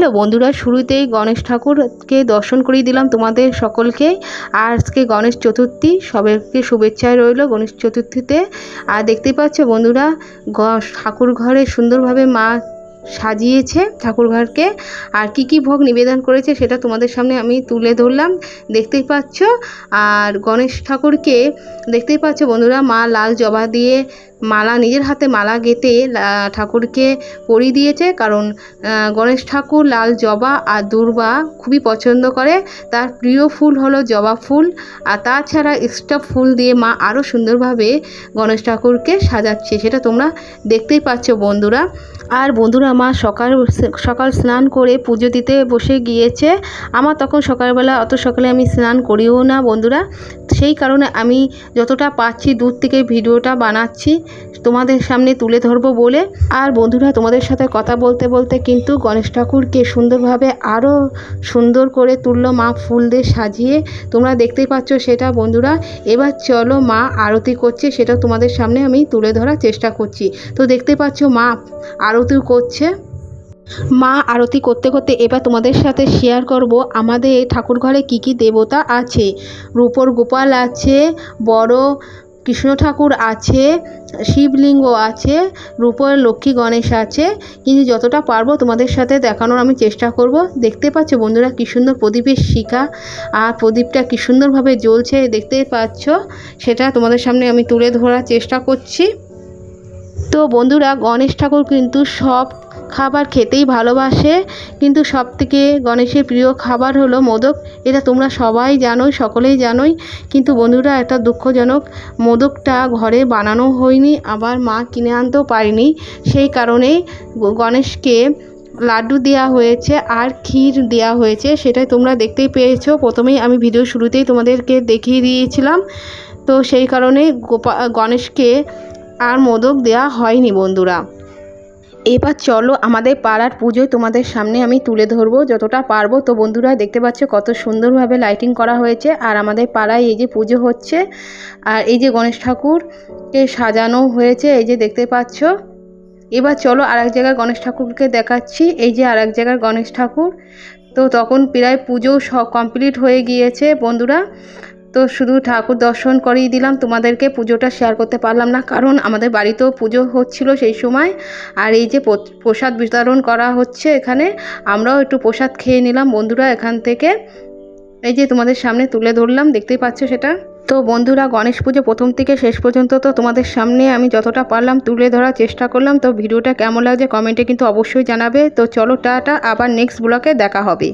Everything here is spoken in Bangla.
হ্যালো বন্ধুরা, শুরুতেই গণেশ ঠাকুরকে দর্শন করিয়ে দিলাম তোমাদের সকলকে। আর আজকে গণেশ চতুর্থী, সবাইকে শুভেচ্ছায় রইল গণেশ চতুর্থীতে। আর দেখতেই পাচ্ছ বন্ধুরা ঠাকুর ঘরে সুন্দরভাবে মা সাজিয়েছে ঠাকুর ঘরকে। আর কি কি ভোগ নিবেদন করেছে সেটা তোমাদের সামনে আমি তুলে ধরলাম। দেখতেই পাচ্ছ, আর গণেশ ঠাকুরকে দেখতেই পাচ্ছ বন্ধুরা, মা লাল জবা দিয়ে মালা, নিজের হাতে মালা গেঁথে ঠাকুরকে পরিয়ে দিয়েছে। কারণ গণেশ ঠাকুর লাল জবা আর দুর্বা খুবই পছন্দ করে। তার প্রিয় ফুল হলো জবা ফুল। আর তাছাড়া এক্সট্রা ফুল দিয়ে মা আরও সুন্দরভাবে গণেশ ঠাকুরকে সাজাচ্ছে। সেটা তোমরা দেখতেই পাচ্ছ বন্ধুরা। আর বন্ধুরা, মা সকাল সকাল স্নান করে পুজো দিতে বসে গিয়েছে। আমার তখন সকালবেলা অত সকালে আমি স্নান করিও না বন্ধুরা। সেই কারণে আমি যতটা পাচ্ছি দূর থেকে ভিডিওটা বানাচ্ছি। তোমাদের সামনে তুলে ধরবো বলে। আর বন্ধুরা, তোমাদের সাথে কথা বলতে বলতে কিন্তু গণেশ ঠাকুরকে সুন্দরভাবে আরও সুন্দর করে তুললো মা ফুল দিয়ে সাজিয়ে। তোমরা দেখতেই পাচ্ছ সেটা, বন্ধুরা। এবার চলো মা আরতি করছে, সেটা তোমাদের সামনে আমি তুলে ধরার চেষ্টা করছি। তো দেখতে পাচ্ছ মা আরতিও করছে। মা আরতি করতে করতে এবার তোমাদের সাথে শেয়ার করব আমাদের ঠাকুর ঘরে কী কী দেবতা আছে। রূপর গোপাল আছে, বড় কৃষ্ণ ঠাকুর আছে শিবলিঙ্গ আছে, রূপর লক্ষ্মী গণেশ আছে, কিন্তু যতটা পারব তোমাদের সাথে দেখানোর আমি চেষ্টা করব। দেখতে পাচ্ছ বন্ধুরা কী সুন্দর প্রদীপের শিখা, আর প্রদীপটা কী সুন্দরভাবে জ্বলছে দেখতে পাচ্ছ, সেটা তোমাদের সামনে আমি তুলে ধরার চেষ্টা করছি। তো বন্ধুরা গণেশ ঠাকুর কিন্তু সব খাবার খেতেই ভালোবাসে, কিন্তু সব থেকে গণেশের প্রিয় খাবার হলো মোদক। এটা তোমরা সবাই জানোই, সকলেই জানোই। কিন্তু বন্ধুরা একটা দুঃখজনক, মোদকটা ঘরে বানানো হয়নি, আবার মা কিনে আনতেও পারিনি। সেই কারণেই গ- গণেশকে লাড্ডু দেওয়া হয়েছে আর ক্ষীর দেওয়া হয়েছে, সেটাই তোমরা দেখতেই পেয়েছ। প্রথমেই আমি ভিডিও শুরুতেই তোমাদেরকে দেখিয়ে দিয়েছিলাম। তো সেই কারণে গোপা, গণেশকে আর মোদক দেওয়া হয়নি বন্ধুরা। এবার চলো আমাদের পাড়ার পুজোয় তোমাদের সামনে আমি তুলে ধরবো। যতটা পারব তো বন্ধুরা দেখতে পাচ্ছ কত সুন্দরভাবে লাইটিং করা হয়েছে। আর আমাদের পাড়ায় এই যে পুজো হচ্ছে, আর এই যে গণেশ ঠাকুরকে সাজানো হয়েছে, এই যে দেখতে পাচ্ছ। এবার চলো আর এক জায়গায় গণেশ ঠাকুরকে দেখাচ্ছি। এই যে আর এক জায়গার গণেশ ঠাকুর। তো তখন প্রায় পুজো কমপ্লিট হয়ে গিয়েছে বন্ধুরা। তো শুধু ঠাকুর দর্শন করিয়ে দিলাম, তোমাদেরকে পুজোটা শেয়ার করতে পারলাম না। কারণ আমাদের বাড়িতেও পুজো হচ্ছিল সেই সময়। আর এই যে প্রসাদ বিতরণ করা হচ্ছে এখানে, আমরাও একটু প্রসাদ খেয়ে নিলাম। বন্ধুরা এখান থেকে এই যে তোমাদের সামনে তুলে ধরলাম, দেখতেই পাচ্ছ সেটা? তো বন্ধুরা, গণেশ পুজো প্রথম থেকে শেষ পর্যন্ত তো তোমাদের সামনে আমি যতটা পারলাম তুলে ধরার চেষ্টা করলাম। তো ভিডিওটা কেমন লাগছে কমেন্টে কিন্তু অবশ্যই জানাবে। তো চলো টাটা, আবার নেক্সট ব্লকে দেখা হবে।